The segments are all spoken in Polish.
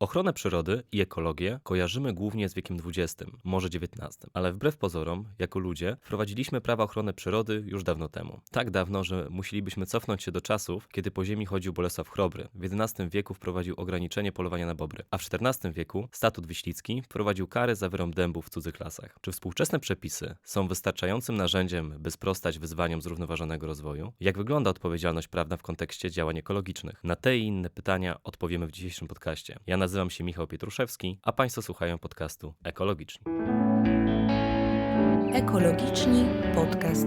Ochronę przyrody i ekologię kojarzymy głównie z wiekiem XX, może XIX, ale wbrew pozorom, jako ludzie, wprowadziliśmy prawa ochrony przyrody już dawno temu. Tak dawno, że musielibyśmy cofnąć się do czasów, kiedy po ziemi chodził Bolesław Chrobry. W XI wieku wprowadził ograniczenie polowania na bobry, a w XIV wieku statut Wiślicki wprowadził kary za wyrąb dębów w cudzych lasach. Czy współczesne przepisy są wystarczającym narzędziem, by sprostać wyzwaniom zrównoważonego rozwoju? Jak wygląda odpowiedzialność prawna w kontekście działań ekologicznych? Na te i inne pytania odpowiemy w dzisiejszym podcaście. Ja nazywam się Michał Pietruszewski, a Państwo słuchają podcastu Ekologiczni. Ekologiczni podcast.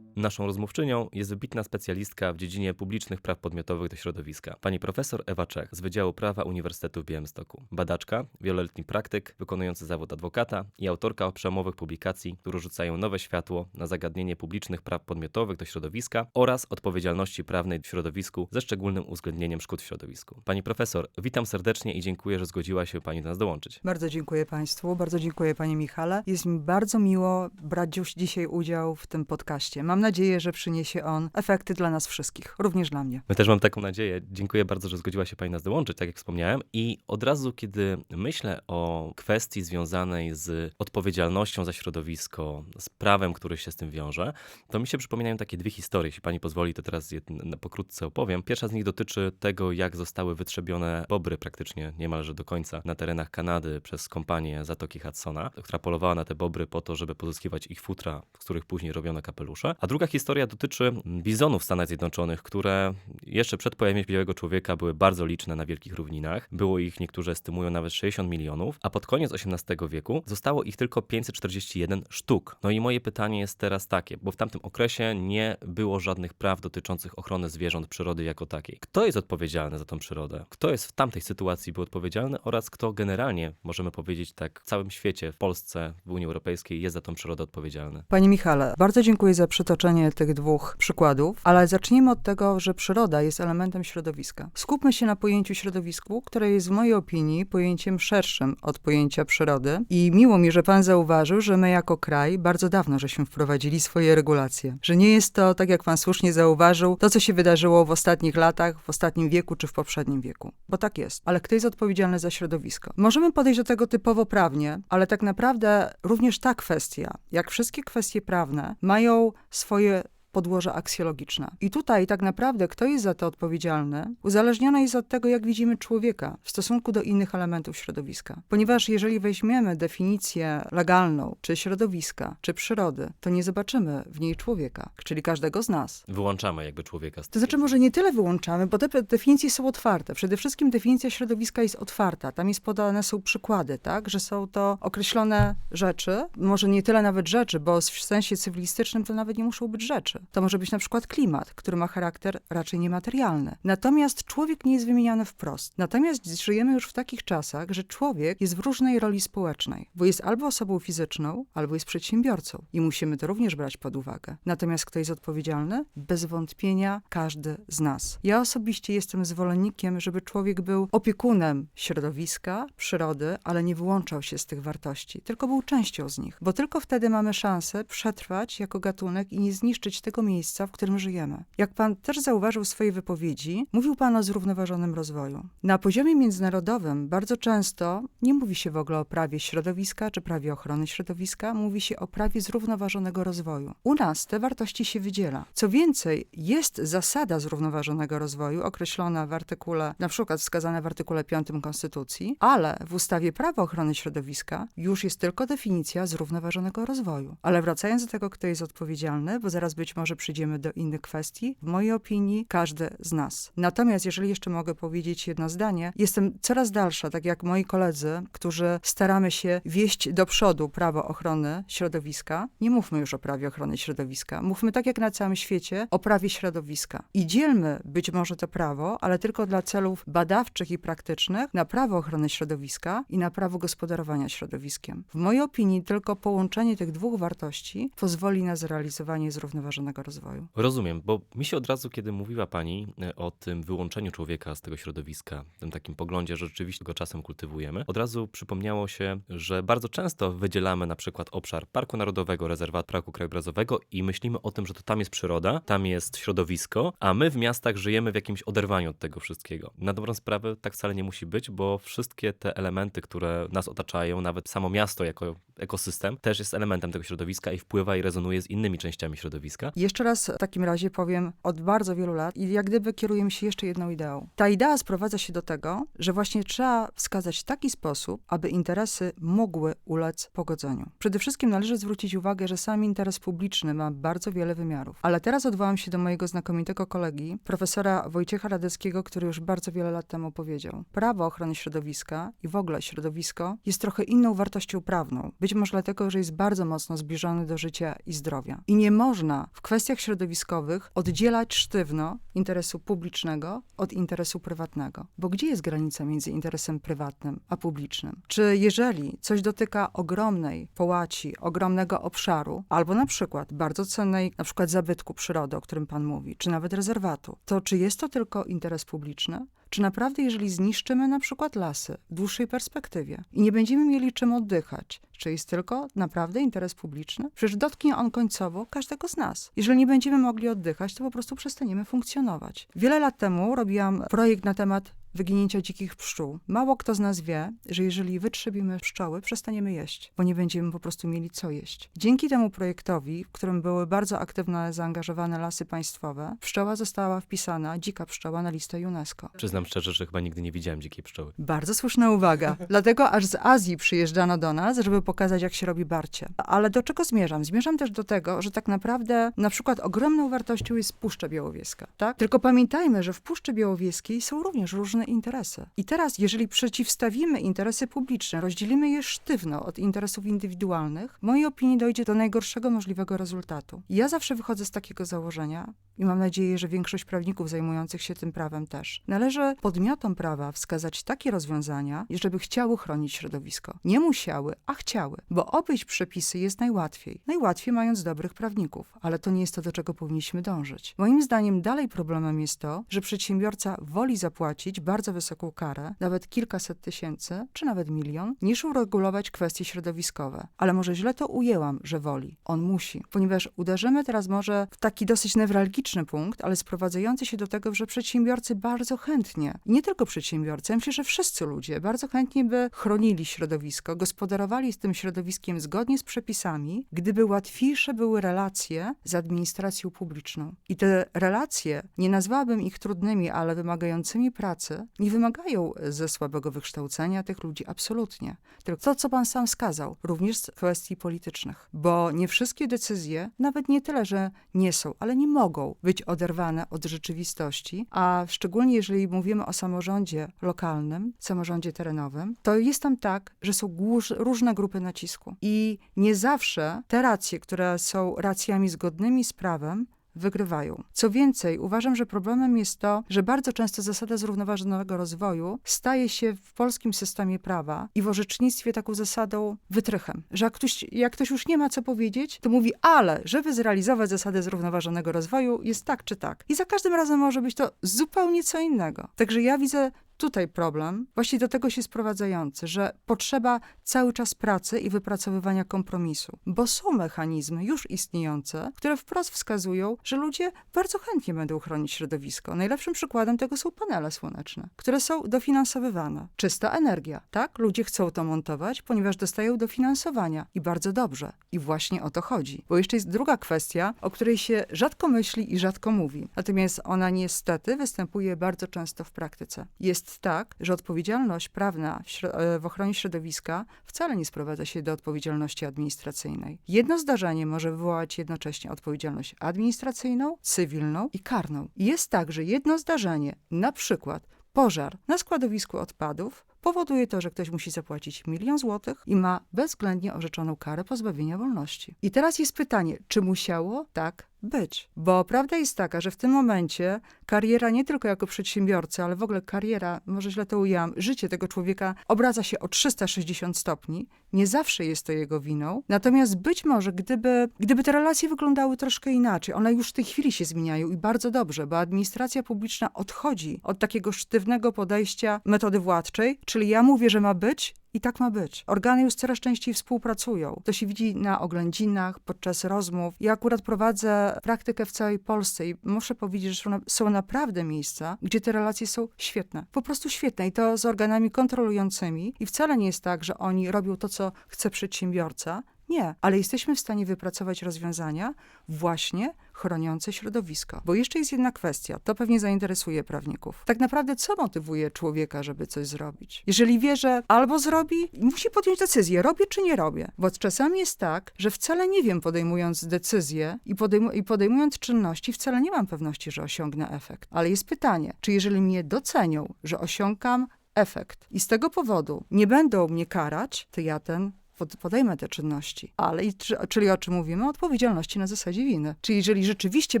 Naszą rozmówczynią jest wybitna specjalistka w dziedzinie publicznych praw podmiotowych do środowiska, pani profesor Ewa Czech z Wydziału Prawa Uniwersytetu w Białymstoku. Badaczka, wieloletni praktyk, wykonujący zawód adwokata i autorka przełomowych publikacji, które rzucają nowe światło na zagadnienie publicznych praw podmiotowych do środowiska oraz odpowiedzialności prawnej w środowisku ze szczególnym uwzględnieniem szkód w środowisku. Pani profesor, witam serdecznie i dziękuję, że zgodziła się pani do nas dołączyć. Bardzo dziękuję Państwu, bardzo dziękuję Panie Michale. Jest mi bardzo miło brać dziś- dzisiaj udział w tym podcaście. Mam nadzieję, że przyniesie on efekty dla nas wszystkich, również dla mnie. My też mam taką nadzieję. Dziękuję bardzo, że zgodziła się Pani nas dołączyć, tak jak wspomniałem. I od razu, kiedy myślę o kwestii związanej z odpowiedzialnością za środowisko, z prawem, które się z tym wiąże, to mi się przypominają takie dwie historie. Jeśli Pani pozwoli, to teraz je pokrótce opowiem. Pierwsza z nich dotyczy tego, jak zostały wytrzebione bobry praktycznie niemalże do końca na terenach Kanady przez kompanię Zatoki Hudsona, która polowała na te bobry po to, żeby pozyskiwać ich futra, z których później robiono kapelusze. A druga historia dotyczy bizonów w Stanach Zjednoczonych, które jeszcze przed pojawieniem białego człowieka były bardzo liczne na wielkich równinach. Było ich, niektórzy estymują, nawet 60 milionów, a pod koniec XVIII wieku zostało ich tylko 541 sztuk. No i moje pytanie jest teraz takie, bo w tamtym okresie nie było żadnych praw dotyczących ochrony zwierząt, przyrody jako takiej. Kto jest odpowiedzialny za tą przyrodę? Kto jest w tamtej sytuacji był odpowiedzialny oraz kto generalnie, możemy powiedzieć tak, w całym świecie, w Polsce, w Unii Europejskiej jest za tą przyrodę odpowiedzialny? Panie Michale, bardzo dziękuję za przytoczenie tych dwóch przykładów, ale zacznijmy od tego, że przyroda jest elementem środowiska. Skupmy się na pojęciu środowisku, które jest w mojej opinii pojęciem szerszym od pojęcia przyrody i miło mi, że pan zauważył, że my jako kraj bardzo dawno żeśmy wprowadzili swoje regulacje. Że nie jest to, tak jak pan słusznie zauważył, to co się wydarzyło w ostatnich latach, w ostatnim wieku czy w poprzednim wieku. Bo tak jest. Ale kto jest odpowiedzialny za środowisko? Możemy podejść do tego typowo prawnie, ale tak naprawdę również ta kwestia, jak wszystkie kwestie prawne, mają swoje mooie podłoże aksjologiczne. I tutaj tak naprawdę kto jest za to odpowiedzialny, uzależnione jest od tego, jak widzimy człowieka w stosunku do innych elementów środowiska. Ponieważ jeżeli weźmiemy definicję legalną, czy środowiska, czy przyrody, to nie zobaczymy w niej człowieka, czyli każdego z nas. Wyłączamy jakby człowieka z To znaczy, może nie tyle wyłączamy, bo te definicje są otwarte. Przede wszystkim definicja środowiska jest otwarta. Tam jest podane są przykłady, tak, że są to określone rzeczy, może nie tyle nawet rzeczy, bo w sensie cywilistycznym to nawet nie muszą być rzeczy. To może być na przykład klimat, który ma charakter raczej niematerialny. Natomiast człowiek nie jest wymieniany wprost. Natomiast żyjemy już w takich czasach, że człowiek jest w różnej roli społecznej, bo jest albo osobą fizyczną, albo jest przedsiębiorcą. I musimy to również brać pod uwagę. Natomiast kto jest odpowiedzialny? Bez wątpienia każdy z nas. Ja osobiście jestem zwolennikiem, żeby człowiek był opiekunem środowiska, przyrody, ale nie wyłączał się z tych wartości, tylko był częścią z nich. Bo tylko wtedy mamy szansę przetrwać jako gatunek i nie zniszczyć tego miejsca, w którym żyjemy. Jak pan też zauważył w swojej wypowiedzi, mówił pan o zrównoważonym rozwoju. Na poziomie międzynarodowym bardzo często nie mówi się w ogóle o prawie środowiska czy prawie ochrony środowiska, mówi się o prawie zrównoważonego rozwoju. U nas te wartości się wydziela. Co więcej, jest zasada zrównoważonego rozwoju określona w artykule, na przykład wskazana w artykule 5 Konstytucji, ale w ustawie Prawo ochrony środowiska już jest tylko definicja zrównoważonego rozwoju. Ale wracając do tego, kto jest odpowiedzialny, bo zaraz być może przyjdziemy do innych kwestii, w mojej opinii każdy z nas. Natomiast jeżeli jeszcze mogę powiedzieć jedno zdanie, jestem coraz dalsza, tak jak moi koledzy, którzy staramy się wieść do przodu prawo ochrony środowiska. Nie mówmy już o prawie ochrony środowiska. Mówmy tak jak na całym świecie o prawie środowiska. I dzielmy być może to prawo, ale tylko dla celów badawczych i praktycznych na prawo ochrony środowiska i na prawo gospodarowania środowiskiem. W mojej opinii tylko połączenie tych dwóch wartości pozwoli na zrealizowanie zrównoważonego zrównoważonego rozwoju. Rozumiem, bo mi się od razu, kiedy mówiła Pani e, o tym wyłączeniu człowieka z tego środowiska, tym takim poglądzie, że rzeczywiście go czasem kultywujemy, od razu przypomniało się, że bardzo często wydzielamy na przykład obszar Parku Narodowego, rezerwat Parku Krajobrazowego i myślimy o tym, że to tam jest przyroda, tam jest środowisko, a my w miastach żyjemy w jakimś oderwaniu od tego wszystkiego. Na dobrą sprawę tak wcale nie musi być, bo wszystkie te elementy, które nas otaczają, nawet samo miasto jako ekosystem, też jest elementem tego środowiska i wpływa i rezonuje z innymi częściami środowiska. Jeszcze raz w takim razie powiem od bardzo wielu lat i jak gdyby kierujemy się jeszcze jedną ideą. Ta idea sprowadza się do tego, że właśnie trzeba wskazać taki sposób, aby interesy mogły ulec pogodzeniu. Przede wszystkim należy zwrócić uwagę, że sam interes publiczny ma bardzo wiele wymiarów. Ale teraz odwołam się do mojego znakomitego kolegi, profesora Wojciecha Radeckiego, który już bardzo wiele lat temu powiedział. Prawo ochrony środowiska i w ogóle środowisko jest trochę inną wartością prawną. Być może dlatego, że jest bardzo mocno zbliżony do życia i zdrowia. I nie można w kwestiach środowiskowych oddzielać sztywno interesu publicznego od interesu prywatnego. Bo gdzie jest granica między interesem prywatnym a publicznym? Czy jeżeli coś dotyka ogromnej połaci, ogromnego obszaru, albo na przykład bardzo cennej, na przykład zabytku przyrody, o którym pan mówi, czy nawet rezerwatu, to czy jest to tylko interes publiczny? Czy naprawdę, jeżeli zniszczymy na przykład lasy w dłuższej perspektywie i nie będziemy mieli czym oddychać, czy jest tylko naprawdę interes publiczny? Przecież dotknie on końcowo każdego z nas. Jeżeli nie będziemy mogli oddychać, to po prostu przestaniemy funkcjonować. Wiele lat temu robiłam projekt na temat wyginięcia dzikich pszczół. Mało kto z nas wie, że jeżeli wytrzebimy pszczoły, przestaniemy jeść, bo nie będziemy po prostu mieli co jeść. Dzięki temu projektowi, w którym były bardzo aktywne, zaangażowane lasy państwowe, pszczoła została wpisana, dzika pszczoła, na listę UNESCO. Przyznam szczerze, że chyba nigdy nie widziałem dzikiej pszczoły. Bardzo słuszna uwaga. Dlatego aż z Azji przyjeżdżano do nas, żeby pokazać, jak się robi barcie. Ale do czego zmierzam? Zmierzam też do tego, że tak naprawdę na przykład ogromną wartością jest Puszcza Białowieska. Tak? Tylko pamiętajmy, że w Puszczy Białowieskiej są również różne interesy. I teraz, jeżeli przeciwstawimy interesy publiczne, rozdzielimy je sztywno od interesów indywidualnych, w mojej opinii dojdzie do najgorszego możliwego rezultatu. Ja zawsze wychodzę z takiego założenia i mam nadzieję, że większość prawników zajmujących się tym prawem też. Należy podmiotom prawa wskazać takie rozwiązania, żeby chciały chronić środowisko. Nie musiały, a chciały, bo obejść przepisy jest najłatwiej. Najłatwiej mając dobrych prawników, ale to nie jest to, do czego powinniśmy dążyć. Moim zdaniem dalej problemem jest to, że przedsiębiorca woli zapłacić bardzo wysoką karę, nawet kilkaset tysięcy, czy nawet milion, niż uregulować kwestie środowiskowe. Ale może źle to ujęłam, że woli. On musi, ponieważ uderzymy teraz może w taki dosyć newralgiczny punkt, ale sprowadzający się do tego, że przedsiębiorcy bardzo chętnie, nie tylko przedsiębiorcy, ja myślę, że wszyscy ludzie bardzo chętnie by chronili środowisko, gospodarowali z tym środowiskiem zgodnie z przepisami, gdyby łatwiejsze były relacje z administracją publiczną. I te relacje, nie nazwałabym ich trudnymi, ale wymagającymi pracy, nie wymagają ze słabego wykształcenia tych ludzi, absolutnie. Tylko to, co pan sam wskazał, również z kwestii politycznych. Bo nie wszystkie decyzje, nawet nie tyle, że nie są, ale nie mogą być oderwane od rzeczywistości, a szczególnie jeżeli mówimy o samorządzie lokalnym, samorządzie terenowym, to jest tam tak, że są różne grupy nacisku. I nie zawsze te racje, które są racjami zgodnymi z prawem, wygrywają. Co więcej, uważam, że problemem jest to, że bardzo często zasada zrównoważonego rozwoju staje się w polskim systemie prawa i w orzecznictwie taką zasadą wytrychem. Że jak ktoś, jak ktoś już nie ma co powiedzieć, to mówi, ale żeby zrealizować zasadę zrównoważonego rozwoju jest tak czy tak. I za każdym razem może być to zupełnie co innego. Także ja widzę tutaj problem, właśnie do tego się sprowadzający, że potrzeba cały czas pracy i wypracowywania kompromisu, bo są mechanizmy już istniejące, które wprost wskazują, że ludzie bardzo chętnie będą chronić środowisko. Najlepszym przykładem tego są panele słoneczne, które są dofinansowywane. Czysta energia, tak? Ludzie chcą to montować, ponieważ dostają dofinansowania i bardzo dobrze. I właśnie o to chodzi. Bo jeszcze jest druga kwestia, o której się rzadko myśli i rzadko mówi. Natomiast ona niestety występuje bardzo często w praktyce. Jest tak, że odpowiedzialność prawna w, e, w ochronie środowiska wcale nie sprowadza się do odpowiedzialności administracyjnej. Jedno zdarzenie może wywołać jednocześnie odpowiedzialność administracyjną, cywilną i karną. Jest tak, że jedno zdarzenie, na przykład pożar na składowisku odpadów, powoduje to, że ktoś musi zapłacić milion złotych i ma bezwzględnie orzeczoną karę pozbawienia wolności. I teraz jest pytanie, czy musiało tak być. Bo prawda jest taka, że w tym momencie kariera nie tylko jako przedsiębiorcy, ale w ogóle kariera, może źle to ujęłam, życie tego człowieka obraca się o 360 stopni. Nie zawsze jest to jego winą. Natomiast być może, gdyby, gdyby te relacje wyglądały troszkę inaczej, one już w tej chwili się zmieniają i bardzo dobrze, bo administracja publiczna odchodzi od takiego sztywnego podejścia metody władczej, czyli ja mówię, że ma być, i tak ma być. Organy już coraz częściej współpracują. To się widzi na oględzinach, podczas rozmów. Ja akurat prowadzę praktykę w całej Polsce i muszę powiedzieć, że są, na, są naprawdę miejsca, gdzie te relacje są świetne. Po prostu świetne i to z organami kontrolującymi. I wcale nie jest tak, że oni robią to, co chce przedsiębiorca. Nie, ale jesteśmy w stanie wypracować rozwiązania właśnie chroniące środowisko. Bo jeszcze jest jedna kwestia, to pewnie zainteresuje prawników. Tak naprawdę, co motywuje człowieka, żeby coś zrobić? Jeżeli wie, że albo zrobi, musi podjąć decyzję, robię czy nie robię. Bo czasami jest tak, że wcale nie wiem, podejmując decyzję i, podejmu i podejmując czynności, wcale nie mam pewności, że osiągnę efekt. Ale jest pytanie, czy jeżeli mnie docenią, że osiągam efekt i z tego powodu nie będą mnie karać, to ja ten podejmę te czynności. Ale, i, czy, czyli o czym mówimy? O odpowiedzialności na zasadzie winy. Czyli jeżeli rzeczywiście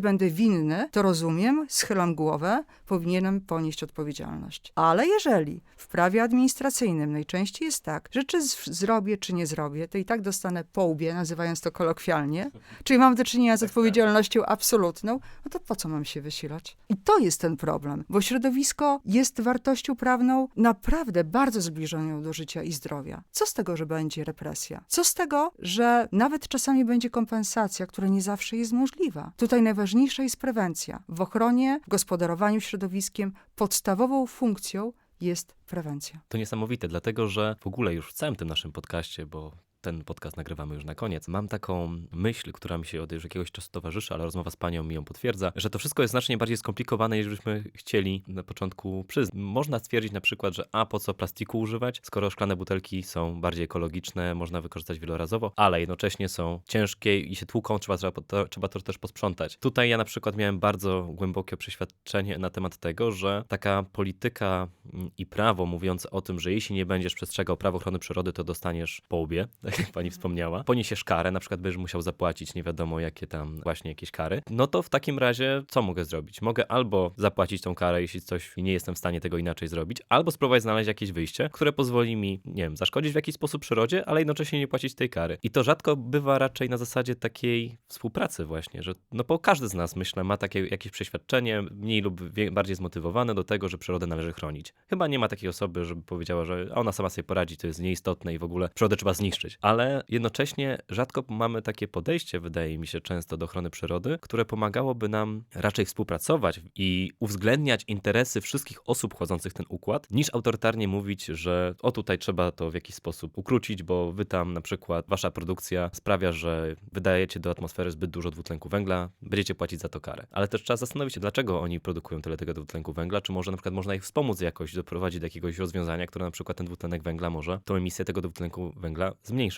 będę winny, to rozumiem, schylam głowę, powinienem ponieść odpowiedzialność. Ale jeżeli w prawie administracyjnym najczęściej jest tak, że czy zrobię, czy nie zrobię, to i tak dostanę po łbie, nazywając to kolokwialnie, czyli mam do czynienia z odpowiedzialnością absolutną, no to po co mam się wysilać? I to jest ten problem, bo środowisko jest wartością prawną naprawdę bardzo zbliżoną do życia i zdrowia. Co z tego, że będzie represja? Co z tego, że nawet czasami będzie kompensacja, która nie zawsze jest możliwa? Tutaj najważniejsza jest prewencja. W ochronie, w gospodarowaniu środowiskiem podstawową funkcją jest prewencja. To niesamowite, dlatego że w ogóle już w całym tym naszym podcaście, bo ten podcast nagrywamy już na koniec, mam taką myśl, która mi się od jakiegoś czasu towarzyszy, ale rozmowa z panią mi ją potwierdza, że to wszystko jest znacznie bardziej skomplikowane, niż byśmy chcieli na początku przyznać. Można stwierdzić na przykład, że a po co plastiku używać, skoro szklane butelki są bardziej ekologiczne, można wykorzystać wielorazowo, ale jednocześnie są ciężkie i się tłuką, trzeba, trzeba, to, trzeba to też posprzątać. Tutaj ja na przykład miałem bardzo głębokie przeświadczenie na temat tego, że taka polityka mm, i prawo mówiące o tym, że jeśli nie będziesz przestrzegał praw ochrony przyrody, to dostaniesz po łbie, tak jak pani wspomniała, poniesiesz karę, na przykład będziesz musiał zapłacić nie wiadomo jakie tam właśnie jakieś kary, no to w takim razie co mogę zrobić? Mogę albo zapłacić tą karę, jeśli coś nie jestem w stanie tego inaczej zrobić, albo spróbować znaleźć jakieś wyjście, które pozwoli mi, nie wiem, zaszkodzić w jakiś sposób przyrodzie, ale jednocześnie nie płacić tej kary. I to rzadko bywa raczej na zasadzie takiej współpracy właśnie, że no bo każdy z nas, myślę, ma takie jakieś przeświadczenie, mniej lub bardziej zmotywowane do tego, że przyrodę należy chronić. Chyba nie ma takiej osoby, żeby powiedziała, że ona sama sobie poradzi, to jest nieistotne i w ogóle przyrodę trzeba zniszczyć. Ale jednocześnie rzadko mamy takie podejście, wydaje mi się, często do ochrony przyrody, które pomagałoby nam raczej współpracować i uwzględniać interesy wszystkich osób wchodzących w ten układ, niż autorytarnie mówić, że o tutaj trzeba to w jakiś sposób ukrócić, bo wy tam na przykład wasza produkcja sprawia, że wydajecie do atmosfery zbyt dużo dwutlenku węgla, będziecie płacić za to karę. Ale też trzeba zastanowić się, dlaczego oni produkują tyle tego dwutlenku węgla, czy może na przykład można ich wspomóc jakoś, doprowadzić do jakiegoś rozwiązania, które na przykład ten dwutlenek węgla może, tą emisję tego dwutlenku węgla zmniejszyć.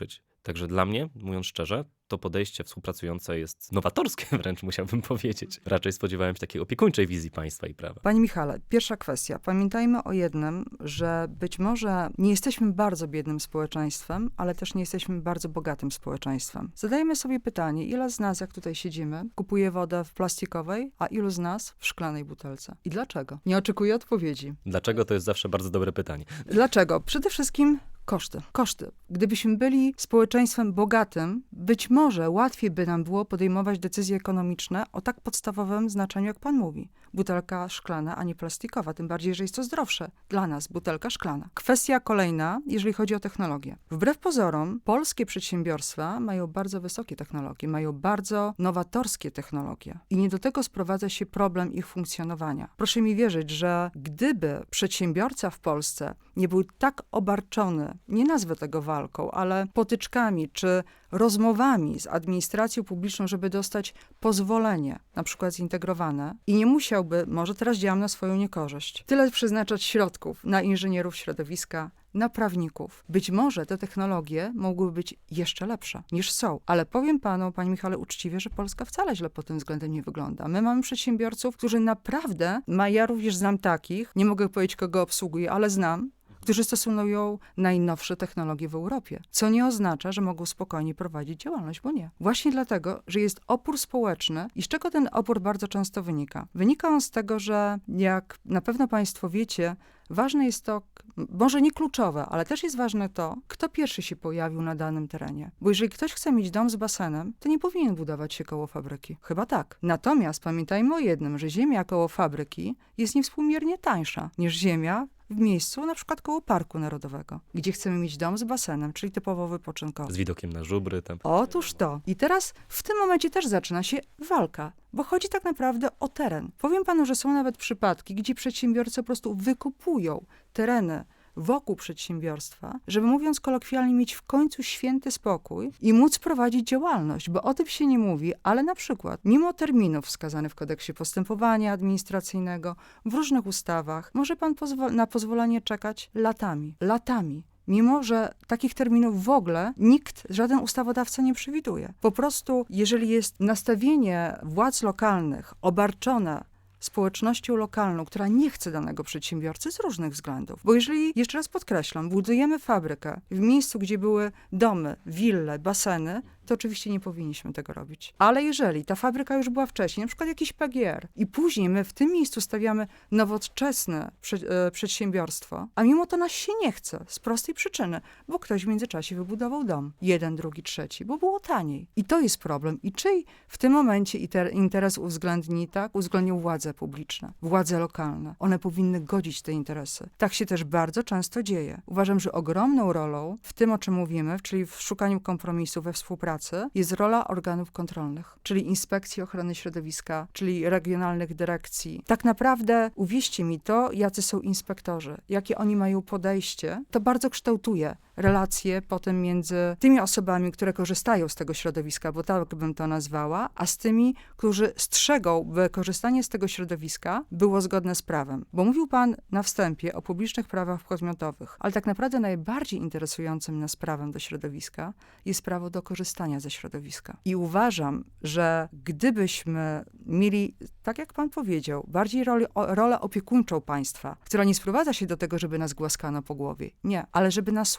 Także dla mnie, mówiąc szczerze, to podejście współpracujące jest nowatorskie wręcz, musiałbym powiedzieć. Raczej spodziewałem się takiej opiekuńczej wizji państwa i prawa. Panie Michale, pierwsza kwestia. Pamiętajmy o jednym, że być może nie jesteśmy bardzo biednym społeczeństwem, ale też nie jesteśmy bardzo bogatym społeczeństwem. Zadajmy sobie pytanie, ile z nas, jak tutaj siedzimy, kupuje wodę w plastikowej, a ilu z nas w szklanej butelce? I dlaczego? Nie oczekuję odpowiedzi. Dlaczego to jest zawsze bardzo dobre pytanie? Dlaczego? Przede wszystkim koszty. Koszty. Gdybyśmy byli społeczeństwem bogatym, być może łatwiej by nam było podejmować decyzje ekonomiczne o tak podstawowym znaczeniu, jak pan mówi. Butelka szklana, a nie plastikowa, tym bardziej, że jest to zdrowsze dla nas, butelka szklana. Kwestia kolejna, jeżeli chodzi o technologię. Wbrew pozorom, polskie przedsiębiorstwa mają bardzo wysokie technologie, mają bardzo nowatorskie technologie. I nie do tego sprowadza się problem ich funkcjonowania. Proszę mi wierzyć, że gdyby przedsiębiorca w Polsce nie był tak obarczony, nie nazwę tego walką, ale potyczkami czy rozmowami z administracją publiczną, żeby dostać pozwolenie, na przykład zintegrowane, i nie musiałby, może teraz działam na swoją niekorzyść, tyle przeznaczać środków na inżynierów środowiska, na prawników. Być może te technologie mogłyby być jeszcze lepsze niż są. Ale powiem panu, panie Michale, uczciwie, że Polska wcale źle pod tym względem nie wygląda. My mamy przedsiębiorców, którzy naprawdę, ma ja również znam takich, nie mogę powiedzieć, kogo obsługuję, ale znam, którzy stosują najnowsze technologie w Europie. Co nie oznacza, że mogą spokojnie prowadzić działalność, bo nie. Właśnie dlatego, że jest opór społeczny i z czego ten opór bardzo często wynika? Wynika on z tego, że jak na pewno Państwo wiecie, ważne jest to, może nie kluczowe, ale też jest ważne to, kto pierwszy się pojawił na danym terenie. Bo jeżeli ktoś chce mieć dom z basenem, to nie powinien budować się koło fabryki. Chyba tak. Natomiast pamiętajmy o jednym, że ziemia koło fabryki jest niewspółmiernie tańsza niż ziemia w miejscu, na przykład koło Parku Narodowego, gdzie chcemy mieć dom z basenem, czyli typowo wypoczynkowy. Z widokiem na żubry tam. Otóż to. I teraz w tym momencie też zaczyna się walka, bo chodzi tak naprawdę o teren. Powiem panu, że są nawet przypadki, gdzie przedsiębiorcy po prostu wykupują tereny wokół przedsiębiorstwa, żeby mówiąc kolokwialnie, mieć w końcu święty spokój i móc prowadzić działalność, bo o tym się nie mówi, ale na przykład mimo terminów wskazanych w kodeksie postępowania administracyjnego, w różnych ustawach, może pan pozwol- na pozwolenie czekać latami, latami. Mimo, że takich terminów w ogóle nikt, żaden ustawodawca nie przewiduje. Po prostu, jeżeli jest nastawienie władz lokalnych obarczone społecznością lokalną, która nie chce danego przedsiębiorcy z różnych względów. Bo jeżeli, jeszcze raz podkreślam, budujemy fabrykę w miejscu, gdzie były domy, wille, baseny, to oczywiście nie powinniśmy tego robić. Ale jeżeli ta fabryka już była wcześniej, na przykład jakiś PGR, i później my w tym miejscu stawiamy nowoczesne prze, e, przedsiębiorstwo, a mimo to nas się nie chce, z prostej przyczyny, bo ktoś w międzyczasie wybudował dom. Jeden, drugi, trzeci, bo było taniej. I to jest problem. I czyj w tym momencie interes uwzględni, tak? Uwzględnią władze publiczne, władze lokalne. One powinny godzić te interesy. Tak się też bardzo często dzieje. Uważam, że ogromną rolą w tym, o czym mówimy, czyli w szukaniu kompromisu we współpracy, jest rola organów kontrolnych, czyli Inspekcji Ochrony Środowiska, czyli regionalnych dyrekcji. Tak naprawdę, uwierzcie mi to, jacy są inspektorzy, jakie oni mają podejście, to bardzo kształtuje relacje potem między tymi osobami, które korzystają z tego środowiska, bo tak bym to nazwała, a z tymi, którzy strzegą, by korzystanie z tego środowiska było zgodne z prawem. Bo mówił pan na wstępie o publicznych prawach podmiotowych, ale tak naprawdę najbardziej interesującym nas prawem do środowiska jest prawo do korzystania ze środowiska. I uważam, że gdybyśmy mieli, tak jak pan powiedział, bardziej roli, o, rolę opiekuńczą państwa, która nie sprowadza się do tego, żeby nas głaskano po głowie. Nie, ale żeby nas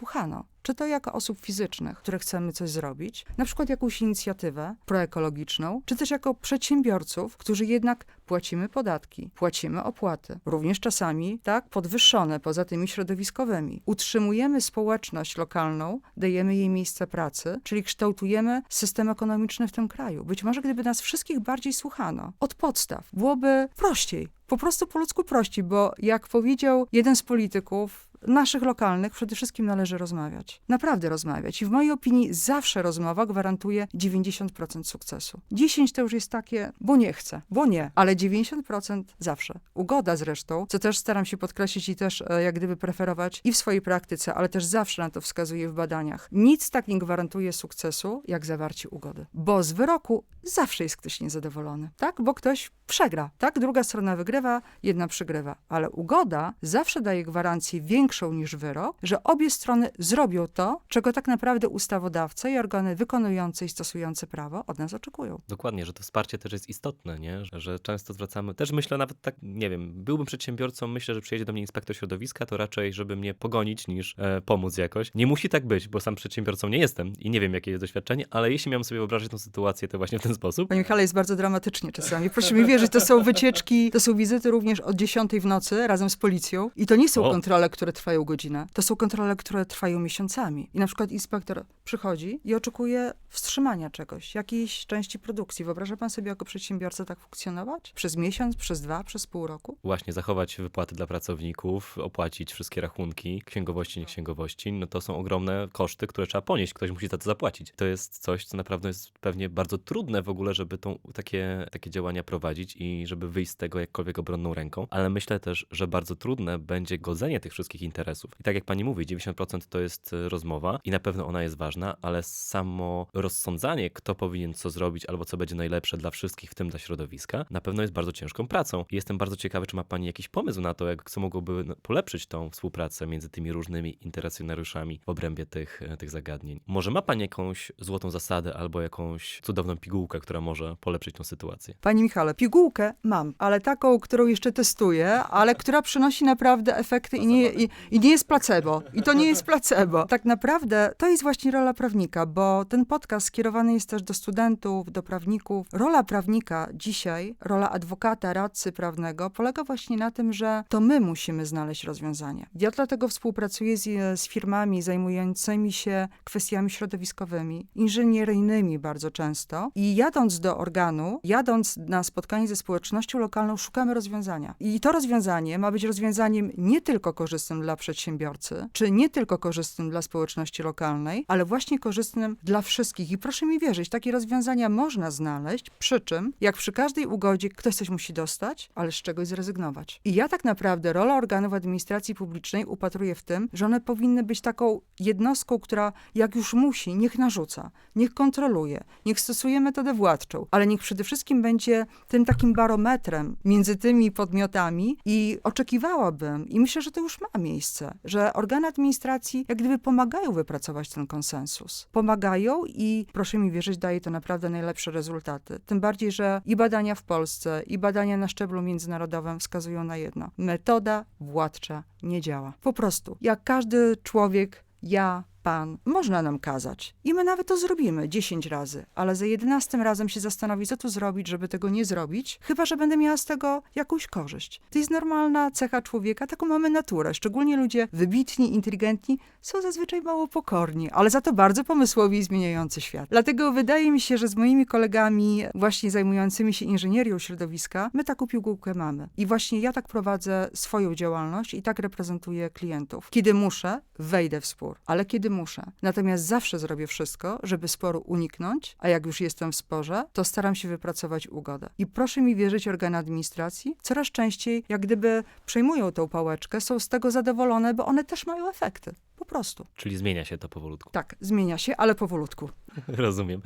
Czy to jako osób fizycznych, które chcemy coś zrobić, na przykład jakąś inicjatywę proekologiczną, czy też jako przedsiębiorców, którzy jednak płacimy podatki, płacimy opłaty, również czasami tak podwyższone poza tymi środowiskowymi. Utrzymujemy społeczność lokalną, dajemy jej miejsce pracy, czyli kształtujemy system ekonomiczny w tym kraju. Być może gdyby nas wszystkich bardziej słuchano, od podstaw, byłoby prościej. Po prostu po ludzku prościej, bo jak powiedział jeden z polityków, naszych lokalnych przede wszystkim należy rozmawiać. Naprawdę rozmawiać. I w mojej opinii zawsze rozmowa gwarantuje 90% sukcesu. 10 to już jest takie, bo nie chcę, bo nie, ale 90% zawsze. Ugoda zresztą, co też staram się podkreślić i też e, jak gdyby preferować i w swojej praktyce, ale też zawsze na to wskazuję w badaniach. Nic tak nie gwarantuje sukcesu, jak zawarcie ugody. Bo z wyroku zawsze jest ktoś niezadowolony, tak? Bo ktoś przegra, tak? Druga strona wygrywa, jedna przegrywa. Ale ugoda zawsze daje gwarancję większą niż wyrok, że obie strony zrobią to, czego tak naprawdę ustawodawca i organy wykonujące i stosujące prawo od nas oczekują. Dokładnie, że to wsparcie też jest istotne, nie? Że, że często zwracamy, też myślę nawet tak, nie wiem, byłbym przedsiębiorcą, myślę, że przyjedzie do mnie inspektor środowiska, to raczej, żeby mnie pogonić niż e, pomóc jakoś. Nie musi tak być, bo sam przedsiębiorcą nie jestem i nie wiem, jakie jest doświadczenie, ale jeśli miałem sobie wyobrazić tę sytuację, to właśnie w ten sposób. Panie Michale, jest bardzo dramatycznie czasami. Proszę mi wierzyć, to są wycieczki, to są wizyty również od 10 w nocy razem z policją. I to nie są O. kontrole, które trwają godzinę. To są kontrole, które trwają miesiącami. I na przykład inspektor przychodzi i oczekuje wstrzymania czegoś, jakiejś części produkcji. Wyobraża pan sobie jako przedsiębiorca tak funkcjonować? Przez miesiąc, przez dwa, przez pół roku? Właśnie zachować wypłaty dla pracowników, opłacić wszystkie rachunki, księgowości, nie księgowości, no to są ogromne koszty, które trzeba ponieść, ktoś musi za to zapłacić. To jest coś, co naprawdę jest pewnie bardzo trudne w ogóle, żeby tą, takie, takie działania prowadzić i żeby wyjść z tego jakkolwiek obronną ręką, ale myślę też, że bardzo trudne będzie godzenie tych wszystkich interesów. I tak jak pani mówi, 90% to jest e, rozmowa i na pewno ona jest ważna, ale samo rozsądzanie, kto powinien co zrobić albo co będzie najlepsze dla wszystkich, w tym dla środowiska, na pewno jest bardzo ciężką pracą. Jestem bardzo ciekawy, czy ma Pani jakiś pomysł na to, jak co mogłoby polepszyć tą współpracę między tymi różnymi interesjonariuszami w obrębie tych, e, tych zagadnień. Może ma Pani jakąś złotą zasadę albo jakąś cudowną pigułkę, która może polepszyć tą sytuację? Panie Michale, pigułkę mam, ale taką, którą jeszcze testuję, ale która przynosi naprawdę efekty i nie, i, i nie jest placebo. I to nie jest placebo. Tak naprawdę to jest właśnie rola prawnika, bo ten podcast skierowany jest też do studentów, do prawników. Rola prawnika dzisiaj, rola adwokata, radcy prawnego polega właśnie na tym, że to my musimy znaleźć rozwiązanie. Ja dlatego współpracuję z, z firmami zajmującymi się kwestiami środowiskowymi, inżynieryjnymi bardzo często i jadąc do organu, jadąc na spotkanie ze społecznością lokalną, szukamy rozwiązania. I to rozwiązanie ma być rozwiązaniem nie tylko korzystnym dla przedsiębiorcy, czy nie tylko korzystnym dla społeczności lokalnej, ale właśnie korzystnym dla wszystkich. I proszę mi wierzyć, takie rozwiązania można znaleźć, przy czym, jak przy każdej ugodzie, ktoś coś musi dostać, ale z czegoś zrezygnować. I ja tak naprawdę rolę organów administracji publicznej upatruję w tym, że one powinny być taką jednostką, która jak już musi, niech narzuca, niech kontroluje, niech stosuje metodę władczą, ale niech przede wszystkim będzie tym takim barometrem między tymi podmiotami i oczekiwałabym, i myślę, że to już ma miejsce, że organy administracji jak gdyby pomagają wypracować ten konsensus. Pomagają i proszę mi wierzyć, daje to naprawdę najlepsze rezultaty. Tym bardziej, że i badania w Polsce, i badania na szczeblu międzynarodowym wskazują na jedno. Metoda władcza nie działa. Po prostu, jak każdy człowiek, ja, pan, można nam kazać. I my nawet to zrobimy 10 razy, ale za 11 razem się zastanowić, co tu zrobić, żeby tego nie zrobić, chyba że będę miała z tego jakąś korzyść. To jest normalna cecha człowieka, taką mamy naturę. Szczególnie ludzie wybitni, inteligentni są zazwyczaj mało pokorni, ale za to bardzo pomysłowi i zmieniający świat. Dlatego wydaje mi się, że z moimi kolegami właśnie zajmującymi się inżynierią środowiska, my taką pigułkę mamy. I właśnie ja tak prowadzę swoją działalność i tak reprezentuję klientów. Kiedy muszę, wejdę w spór, ale kiedy muszę. Natomiast zawsze zrobię wszystko, żeby sporu uniknąć, a jak już jestem w sporze, to staram się wypracować ugodę. I proszę mi wierzyć, organy administracji coraz częściej, jak gdyby przejmują tą pałeczkę, są z tego zadowolone, bo one też mają efekty. Po prostu. Czyli zmienia się to powolutku. Tak, zmienia się, ale powolutku. Rozumiem.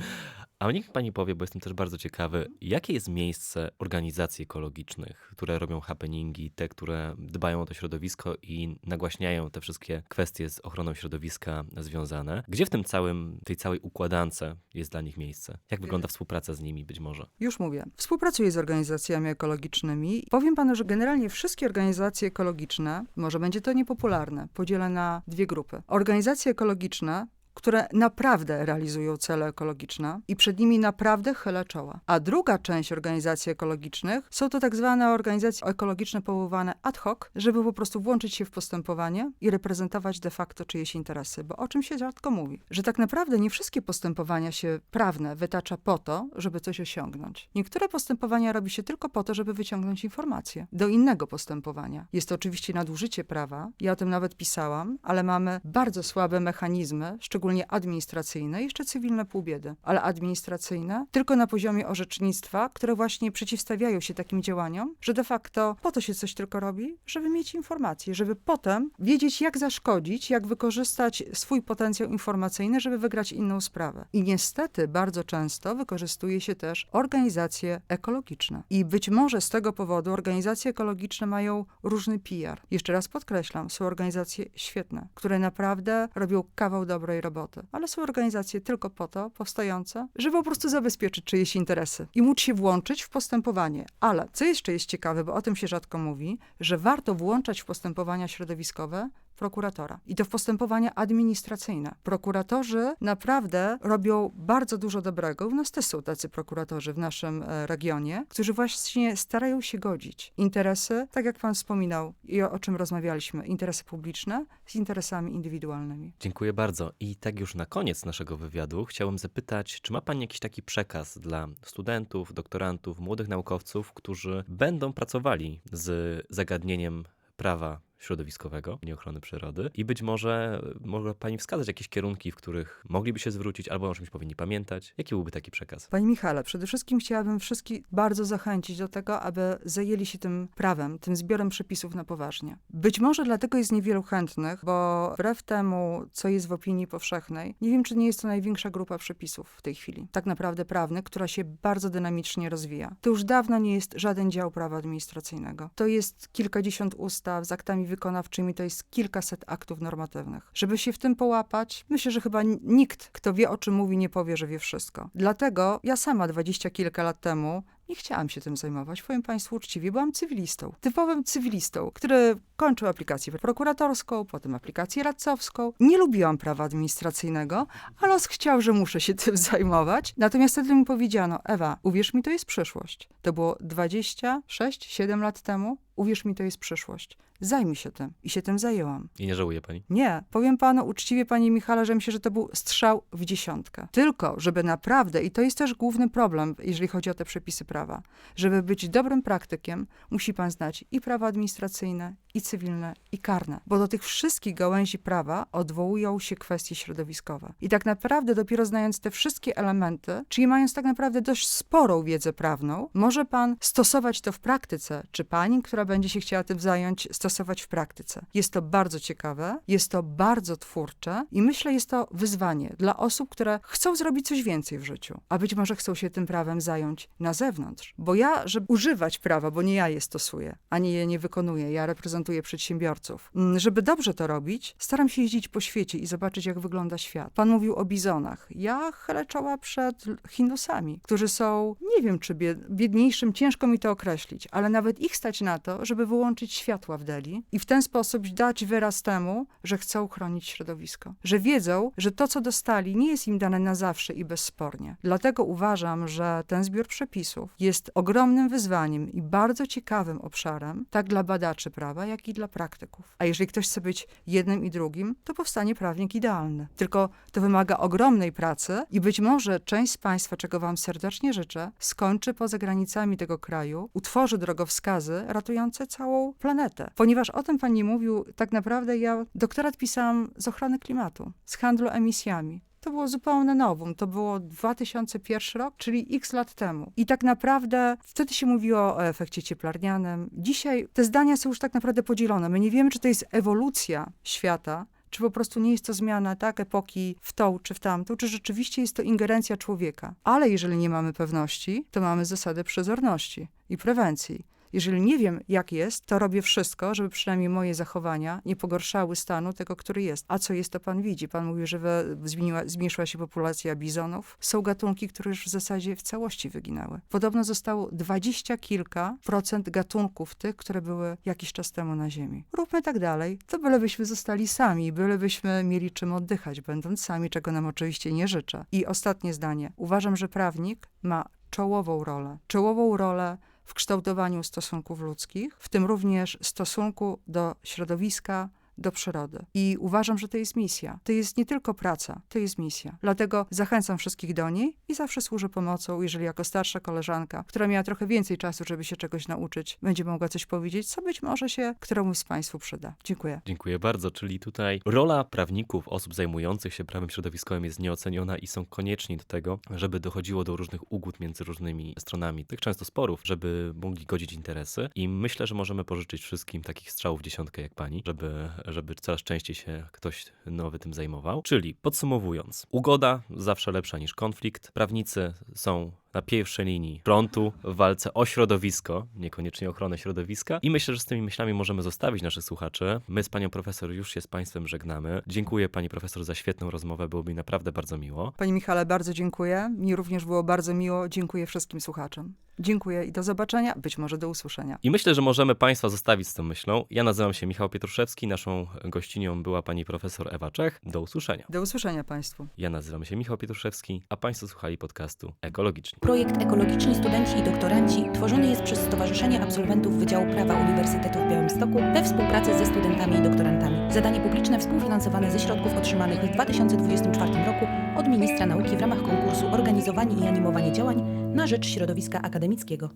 A niech pani powie, bo jestem też bardzo ciekawy, jakie jest miejsce organizacji ekologicznych, które robią happeningi, te, które dbają o to środowisko i nagłaśniają te wszystkie kwestie z ochroną środowiska związane. Gdzie w tym całym, tej całej układance jest dla nich miejsce? Jak wygląda współpraca z nimi być może? Już mówię. Współpracuję z organizacjami ekologicznymi. Powiem panu, że generalnie wszystkie organizacje ekologiczne, może będzie to niepopularne, podzielę na dwie grupy. Organizacje ekologiczne, które naprawdę realizują cele ekologiczne i przed nimi naprawdę chylę czoła. A druga część organizacji ekologicznych są to tak zwane organizacje ekologiczne powoływane ad hoc, żeby po prostu włączyć się w postępowanie i reprezentować de facto czyjeś interesy. Bo o czym się rzadko mówi? Że tak naprawdę nie wszystkie postępowania się prawne wytacza po to, żeby coś osiągnąć. Niektóre postępowania robi się tylko po to, żeby wyciągnąć informacje do innego postępowania. Jest to oczywiście nadużycie prawa, ja o tym nawet pisałam, ale mamy bardzo słabe mechanizmy, szczególnie administracyjne, jeszcze cywilne pół biedy, ale administracyjne tylko na poziomie orzecznictwa, które właśnie przeciwstawiają się takim działaniom, że de facto po to się coś tylko robi, żeby mieć informacje, żeby potem wiedzieć, jak zaszkodzić, jak wykorzystać swój potencjał informacyjny, żeby wygrać inną sprawę. I niestety bardzo często wykorzystuje się też organizacje ekologiczne. I być może z tego powodu organizacje ekologiczne mają różny PR. Jeszcze raz podkreślam, są organizacje świetne, które naprawdę robią kawał dobrej roboty, ale są organizacje tylko po to powstające, żeby po prostu zabezpieczyć czyjeś interesy i móc się włączyć w postępowanie. Ale co jeszcze jest ciekawe, bo o tym się rzadko mówi, że warto włączać w postępowania środowiskowe prokuratora. I to w postępowania administracyjne. Prokuratorzy naprawdę robią bardzo dużo dobrego. U nas też są tacy prokuratorzy w naszym e, regionie, którzy właśnie starają się godzić interesy, tak jak pan wspominał i o, czym rozmawialiśmy, interesy publiczne z interesami indywidualnymi. Dziękuję bardzo. I tak już na koniec naszego wywiadu chciałem zapytać, czy ma Pani jakiś taki przekaz dla studentów, doktorantów, młodych naukowców, którzy będą pracowali z zagadnieniem prawa środowiskowego, nie ochrony przyrody. I być może może pani wskazać jakieś kierunki, w których mogliby się zwrócić, albo o czymś powinni pamiętać. Jaki byłby taki przekaz? Panie Michale, przede wszystkim chciałabym wszystkich bardzo zachęcić do tego, aby zajęli się tym prawem, tym zbiorem przepisów na poważnie. Być może dlatego jest niewielu chętnych, bo wbrew temu, co jest w opinii powszechnej, nie wiem, czy nie jest to największa grupa przepisów w tej chwili, tak naprawdę prawnych, która się bardzo dynamicznie rozwija. To już dawno nie jest żaden dział prawa administracyjnego. To jest kilkadziesiąt ustaw z aktami wykonawczymi, to jest kilkaset aktów normatywnych. Żeby się w tym połapać, myślę, że chyba nikt, kto wie, o czym mówi, nie powie, że wie wszystko. Dlatego ja sama dwadzieścia kilka lat temu nie chciałam się tym zajmować. Powiem Państwu uczciwie, byłam cywilistą. Typowym cywilistą, który kończył aplikację prokuratorską, potem aplikację radcowską. Nie lubiłam prawa administracyjnego, ale los chciał, że muszę się tym zajmować. Natomiast wtedy mi powiedziano, Ewa, uwierz mi, to jest przyszłość. To było 26-7 lat temu. Uwierz mi, to jest przyszłość. Zajmij się tym. I się tym zajęłam. I nie żałuje pani? Nie, powiem panu uczciwie, panie Michale, że myślę, że to był strzał w dziesiątkę. Tylko, żeby naprawdę, i to jest też główny problem, jeżeli chodzi o te przepisy prawa, żeby być dobrym praktykiem, musi pan znać i prawo administracyjne, i cywilne, i karne. Bo do tych wszystkich gałęzi prawa odwołują się kwestie środowiskowe. I tak naprawdę, dopiero znając te wszystkie elementy, czyli mając tak naprawdę dość sporą wiedzę prawną, może pan stosować to w praktyce, czy pani, która będzie się chciała tym zająć, stosować w praktyce. Jest to bardzo ciekawe, jest to bardzo twórcze i myślę, jest to wyzwanie dla osób, które chcą zrobić coś więcej w życiu, a być może chcą się tym prawem zająć na zewnątrz. Bo ja, żeby używać prawa, bo nie ja je stosuję, ani je nie wykonuję, ja reprezentuję przedsiębiorców. Mm, Żeby dobrze to robić, staram się jeździć po świecie i zobaczyć, jak wygląda świat. Pan mówił o bizonach. Ja chylę czoła przed Hindusami, którzy są, nie wiem czy bied- biedniejszym, ciężko mi to określić, ale nawet ich stać na to, żeby wyłączyć światła w Delhi i w ten sposób dać wyraz temu, że chcą chronić środowisko. Że wiedzą, że to, co dostali, nie jest im dane na zawsze i bezspornie. Dlatego uważam, że ten zbiór przepisów jest ogromnym wyzwaniem i bardzo ciekawym obszarem, tak dla badaczy prawa, jak i dla praktyków. A jeżeli ktoś chce być jednym i drugim, to powstanie prawnik idealny. Tylko to wymaga ogromnej pracy i być może część z Państwa, czego Wam serdecznie życzę, skończy poza granicami tego kraju, utworzy drogowskazy ratujące całą planetę. Ponieważ o tym Pan nie mówił, tak naprawdę ja doktorat pisałam z ochrony klimatu, z handlu emisjami. To było zupełne nowum. To było 2001 rok, czyli x lat temu. I tak naprawdę wtedy się mówiło o efekcie cieplarnianym. Dzisiaj te zdania są już tak naprawdę podzielone. My nie wiemy, czy to jest ewolucja świata, czy po prostu nie jest to zmiana tak epoki w tą czy w tamtą, czy rzeczywiście jest to ingerencja człowieka. Ale jeżeli nie mamy pewności, to mamy zasadę przezorności i prewencji. Jeżeli nie wiem, jak jest, to robię wszystko, żeby przynajmniej moje zachowania nie pogorszały stanu tego, który jest. A co jest, to pan widzi. Pan mówi, że zmieniła, zmniejszyła się populacja bizonów. Są gatunki, które już w zasadzie w całości wyginęły. Podobno zostało dwadzieścia kilka procent gatunków tych, które były jakiś czas temu na Ziemi. Róbmy tak dalej, to bylebyśmy zostali sami, bylebyśmy mieli czym oddychać, będąc sami, czego nam oczywiście nie życzę. I ostatnie zdanie. Uważam, że prawnik ma czołową rolę. Czołową rolę w kształtowaniu stosunków ludzkich, w tym również stosunku do środowiska, do przyrody. I uważam, że to jest misja. To jest nie tylko praca, to jest misja. Dlatego zachęcam wszystkich do niej i zawsze służę pomocą, jeżeli jako starsza koleżanka, która miała trochę więcej czasu, żeby się czegoś nauczyć, będzie mogła coś powiedzieć, co być może się któremuś z Państwu przyda. Dziękuję. Dziękuję bardzo. Czyli tutaj rola prawników, osób zajmujących się prawem środowiskowym jest nieoceniona i są konieczni do tego, żeby dochodziło do różnych ugód między różnymi stronami, tych często sporów, żeby mogli godzić interesy. I myślę, że możemy pożyczyć wszystkim takich strzałów dziesiątkę jak pani, żeby, żeby coraz częściej się ktoś nowy tym zajmował. Czyli podsumowując, ugoda zawsze lepsza niż konflikt. Prawnicy są na pierwszej linii frontu w walce o środowisko, niekoniecznie ochronę środowiska. I myślę, że z tymi myślami możemy zostawić naszych słuchaczy. My z panią profesor już się z państwem żegnamy. Dziękuję pani profesor za świetną rozmowę, było mi naprawdę bardzo miło. Panie Michale, bardzo dziękuję. Mi również było bardzo miło. Dziękuję wszystkim słuchaczom. Dziękuję i do zobaczenia, być może do usłyszenia. I myślę, że możemy Państwa zostawić z tą myślą. Ja nazywam się Michał Pietruszewski, naszą gościnią była pani profesor Ewa Czech. Do usłyszenia. Do usłyszenia Państwu. Ja nazywam się Michał Pietruszewski, a Państwo słuchali podcastu Ekologiczni. Projekt Ekologiczni Studenci i Doktoranci tworzony jest przez Stowarzyszenie Absolwentów Wydziału Prawa Uniwersytetu w Białymstoku we współpracy ze studentami i doktorantami. Zadanie publiczne współfinansowane ze środków otrzymanych w 2024 roku od Ministra Nauki w ramach konkursu Organizowanie i animowanie działań na rzecz środowiska akademickiego.